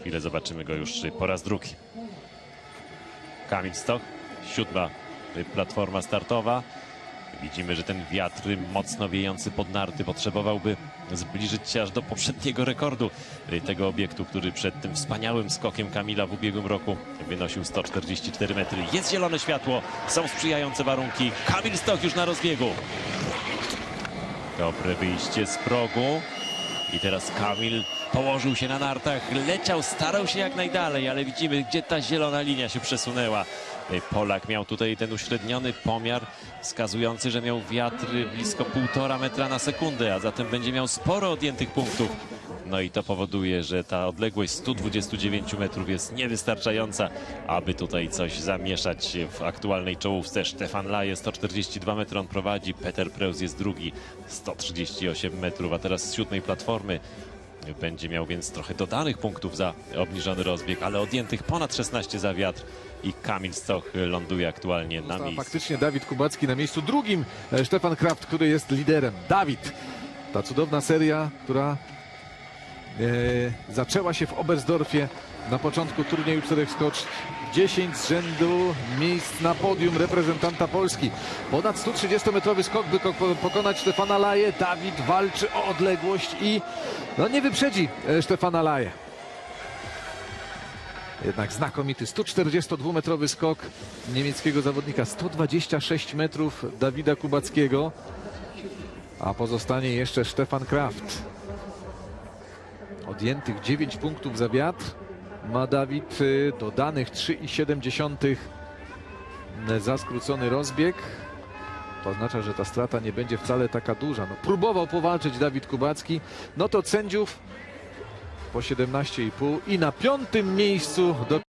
Chwilę zobaczymy go już po raz drugi. Kamil Stoch, siódma platforma startowa. Widzimy, że ten wiatr mocno wiejący pod narty potrzebowałby zbliżyć się aż do poprzedniego rekordu tego obiektu, który przed tym wspaniałym skokiem Kamila w ubiegłym roku wynosił 144 metry. Jest zielone światło, są sprzyjające warunki. Kamil Stoch już na rozbiegu. Dobre wyjście z progu. I teraz Kamil położył się na nartach, leciał, starał się jak najdalej, ale widzimy, gdzie ta zielona linia się przesunęła. Polak miał tutaj ten uśredniony pomiar wskazujący, że miał wiatr blisko półtora metra na sekundę, a zatem będzie miał sporo odjętych punktów. No i to powoduje, że ta odległość 129 metrów jest niewystarczająca, aby tutaj coś zamieszać w aktualnej czołówce. Stefan Laje 142 metry on prowadzi, Peter Preus jest drugi 138 metrów, a teraz z siódmej platformy będzie miał więc trochę dodanych punktów za obniżony rozbieg, ale odjętych ponad 16 za wiatr i Kamil Stoch ląduje aktualnie na Został miejscu. faktycznie Dawid Kubacki na miejscu drugim. e, Stefan Kraft, który jest liderem. Dawid, ta cudowna seria, która e, zaczęła się w Oberstdorfie na początku turnieju czterech skocz. 10 z rzędu miejsc na podium reprezentanta Polski. Ponad 130-metrowy skok, by ko- pokonać Stefana Laje. Dawid walczy o odległość i no, nie wyprzedzi e, Stefana Laje. Jednak znakomity 142-metrowy skok niemieckiego zawodnika, 126 metrów Dawida Kubackiego, a pozostanie jeszcze Stefan Kraft. Odjętych 9 punktów za wiatr ma Dawid, y, dodanych 3,7 za skrócony rozbieg. To oznacza, że ta strata nie będzie wcale taka duża. No, próbował powalczyć Dawid Kubacki, no to sędziów po 17,5 i na piątym miejscu do